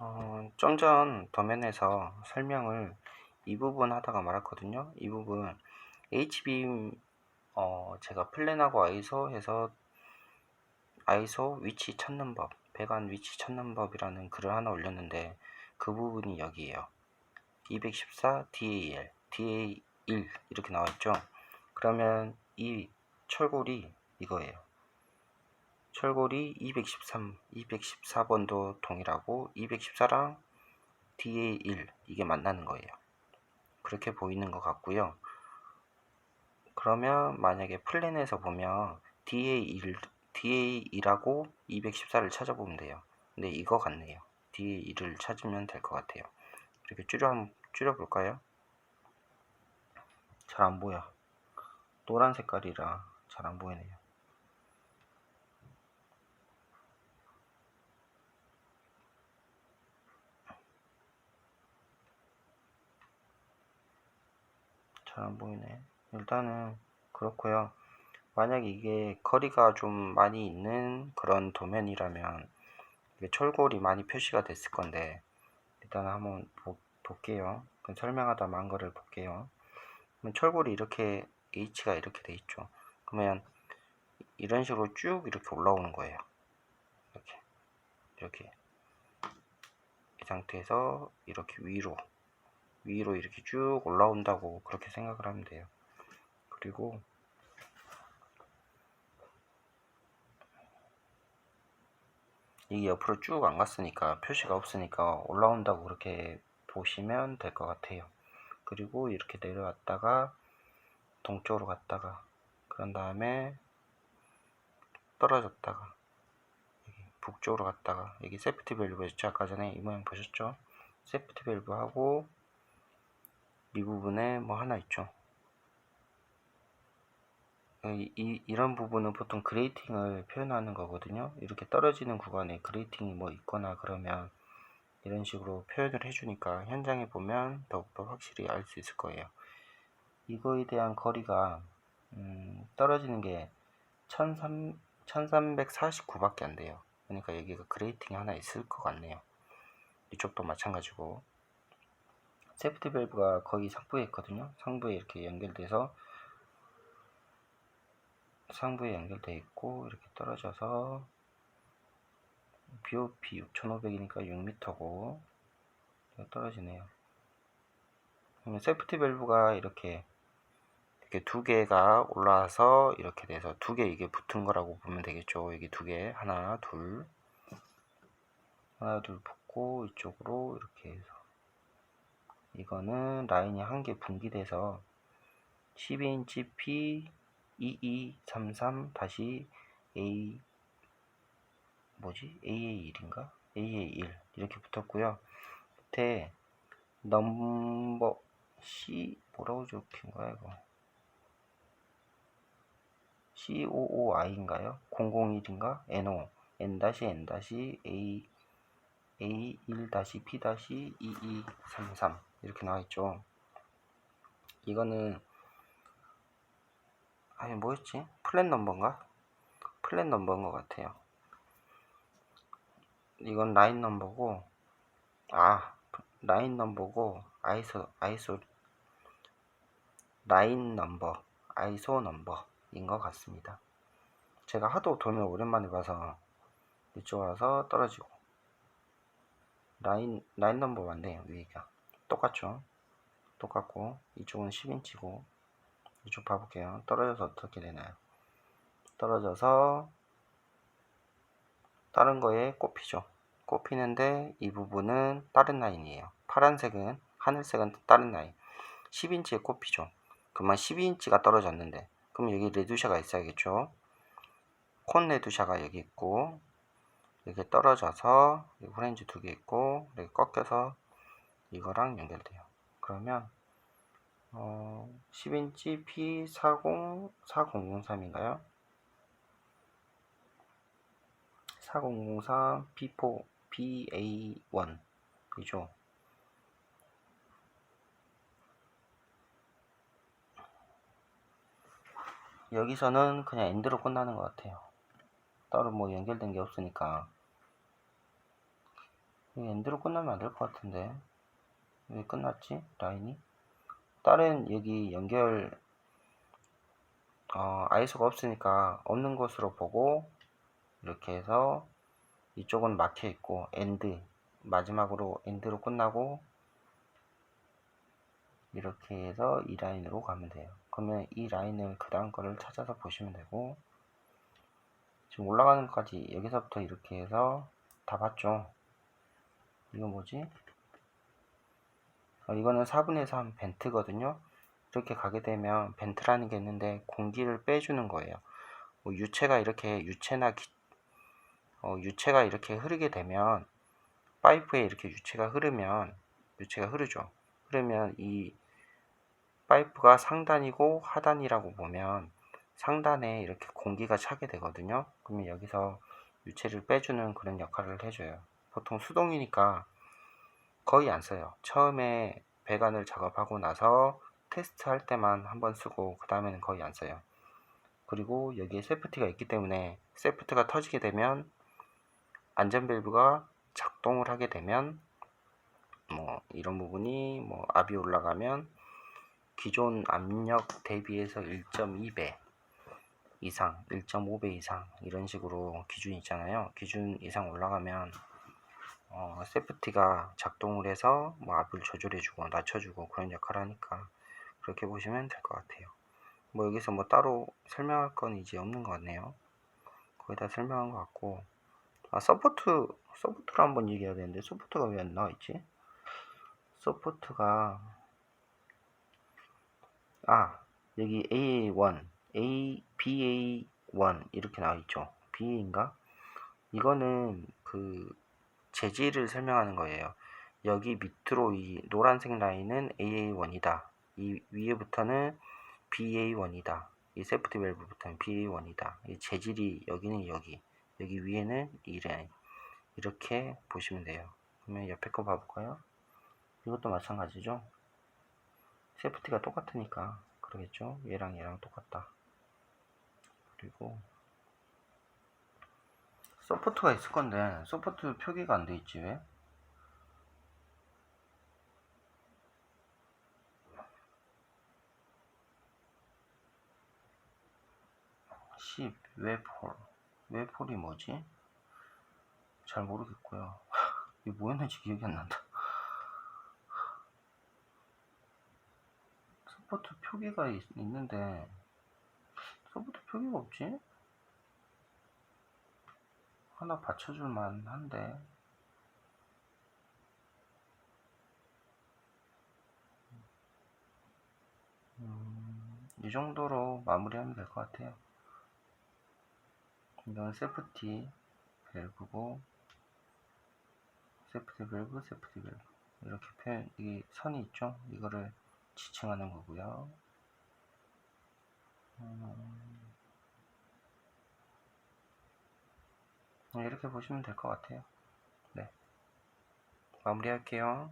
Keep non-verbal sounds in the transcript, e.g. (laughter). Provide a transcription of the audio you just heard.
어, 좀 전 도면에서 설명을 이 부분 하다가 말았거든요. 이 부분 HBM 어, 제가 플랜하고 아이소 해서 아이소 위치 찾는 법, 배관 위치 찾는 법이라는 글을 하나 올렸는데 그 부분이 여기에요. 214 DAL, DA1 이렇게 나와 있죠. 그러면 이 철골이 이거예요. 철골이 213, 214번도 동일하고 214랑 DA1 이게 만나는 거예요. 그렇게 보이는 것 같고요. 그러면 만약에 플랜에서 보면 DA1, DA1하고 214를 찾아보면 돼요. 근데 이거 같네요. DA1을 찾으면 될 것 같아요. 이렇게 줄여, 한번 줄여 볼까요? 잘 안 보여. 노란 색깔이라 잘 안 보이네요. 잘 안 보이네. 일단은 그렇고요. 만약 이게 거리가 좀 많이 있는 그런 도면이라면 철골이 많이 표시가 됐을 건데 일단 한번 보, 볼게요. 설명하다 만 거를 볼게요. 그럼 철골이 이렇게 H가 이렇게 돼 있죠. 그러면 이런 식으로 쭉 이렇게 올라오는 거예요. 이렇게 이렇게 이 상태에서 이렇게 위로 위로 이렇게 쭉 올라온다고 그렇게 생각을 하면 돼요. 그리고 이게 옆으로 쭉 안 갔으니까 표시가 없으니까 올라온다고 그렇게 보시면 될 것 같아요. 그리고 이렇게 내려왔다가 동쪽으로 갔다가 그런 다음에 떨어졌다가 북쪽으로 갔다가 여기 세프티 밸브였죠 아까 전에 이 모양 보셨죠 세프티 밸브 하고 이 부분에 뭐 하나 있죠 이, 이, 이런 부분은 보통 그레이팅을 표현하는 거거든요 이렇게 떨어지는 구간에 그레이팅이 뭐 있거나 그러면 이런 식으로 표현을 해주니까 현장에 보면 더욱더 확실히 알 수 있을 거예요 이거에 대한 거리가 음, 떨어지는 게 1300, 1349밖에 안 돼요. 그러니까 여기가 그레이팅이 하나 있을 것 같네요. 이쪽도 마찬가지고 세프티 밸브가 거기 상부에 있거든요. 상부에 이렇게 연결돼서 상부에 연결돼 있고 이렇게 떨어져서 BOP 6500이니까 6m고 떨어지네요. 그러면 세프티 밸브가 이렇게 이렇게 두 개가 올라와서 이렇게 돼서 두 개 이게 붙은 거라고 보면 되겠죠. 여기 두 개, 하나, 둘, 하나, 둘 붙고 이쪽으로 이렇게 해서 이거는 라인이 한 개 분기돼서 12인치 P 2233 다시 A 뭐지? AA1인가? AA1 이렇게 붙었고요. 밑에 넘버 C 뭐라고 적힌 거야 이거? COOI인가요? 001인가? NO N-N-A A1-P-P-2233 이렇게 나와 있죠. 이거는 아니 뭐였지? 플랜 넘버인가? 플랜 넘버인 것 같아요. 이건 라인 넘버고 아 라인 넘버고 아이소 아이소 라인 넘버 아이소 넘버 인 것 같습니다. 제가 하도 도면 오랜만에 봐서 이쪽 와서 떨어지고 라인 라인 넘버 맞네요 위가 똑같죠. 똑같고 이쪽은 10인치고 이쪽 봐볼게요. 떨어져서 어떻게 되나요? 떨어져서 다른 거에 꼽히죠. 꼽히는데 이 부분은 다른 라인이에요. 파란색은 하늘색은 다른 라인. 10인치에 꼽히죠. 그만 12인치가 떨어졌는데 그럼 여기 레두샤가 있어야겠죠. 콘 레두샤가 여기 있고 이렇게 떨어져서 후렌즈 두 개 있고 이렇게 꺾여서 이거랑 연결돼요. 그러면 어, 10인치 P40 4003인가요? 4003 P4 PA1 이죠. 여기서는 그냥 엔드로 끝나는 것 같아요. 따로 뭐 연결된 게 없으니까. 이 엔드로 끝나면 안 될 것 같은데 왜 끝났지? 라인이? 다른 여기 연결 어, 아이소가 없으니까 없는 것으로 보고 이렇게 해서 이쪽은 막혀 있고 엔드 마지막으로 엔드로 끝나고 이렇게 해서 이 라인으로 가면 돼요. 그러면 이 라인을 그 다음 거를 찾아서 보시면 되고 지금 올라가는 것까지 여기서부터 이렇게 해서 다 봤죠? 이거 뭐지 어, 이거는 4분의 3 벤트거든요 이렇게 가게 되면 벤트라는 게 있는데 공기를 빼주는 거예요 뭐 유체가 이렇게 유체나 기- 어, 유체가 이렇게 흐르게 되면 파이프에 이렇게 유체가 흐르면 유체가 흐르죠. 흐르면 이 파이프가 상단이고 하단이라고 보면 상단에 이렇게 공기가 차게 되거든요. 그러면 여기서 유체를 빼주는 그런 역할을 해줘요. 보통 수동이니까 거의 안 써요. 처음에 배관을 작업하고 나서 테스트 할 때만 한 번 쓰고 그 다음에는 거의 안 써요. 그리고 여기에 세프티가 있기 때문에 세프트가 터지게 되면 안전 밸브가 작동을 하게 되면 뭐 이런 부분이 뭐 압이 올라가면 기존 압력 대비해서 1.2배 이상, 1.5배 이상 이런 식으로 기준 있잖아요. 기준 이상 올라가면 어, 세프티가 작동을 해서 뭐 압을 조절해주고 낮춰주고 그런 역할을 하니까 그렇게 보시면 될 것 같아요. 뭐 여기서 뭐 따로 설명할 건 이제 없는 것 같네요. 거의 다 설명한 것 같고 아 서포트 서포트를 한번 얘기해야 되는데 서포트가 왜 안 나와 있지? 서포트가 아 여기 AA1, A, BA1 이렇게 나와 있죠. BA인가? 이거는 그 재질을 설명하는 거예요. 여기 밑으로 이 노란색 라인은 AA1이다. 이 위에부터는 BA1이다. 이 세프티 밸브부터는 BA1이다. 이 재질이 여기는 여기, 여기 위에는 이 라인. 이렇게 보시면 돼요. 그러면 옆에 거 봐볼까요? 이것도 마찬가지죠. 세프티가 똑같으니까 그러겠죠. 얘랑 얘랑 똑같다. 그리고 서포트가 있을 건데 서포트 표기가 안 돼 있지 왜? 10 웹홀 웹홀이 뭐지? 잘 모르겠고요. (laughs) 이게 뭐였는지 기억이 안 난다. 서포트 표기가 있, 있는데 서포트 표기가 없지? 하나 받쳐줄 만한데 음, 이 정도로 마무리하면 될 것 같아요. 이건 세프티 밸브고 세프티 밸브, 세프티 밸브 이렇게 표현 이 선이 있죠? 이거를 지칭하는 거고요. 음, 이렇게 보시면 될 것 같아요. 네, 마무리할게요.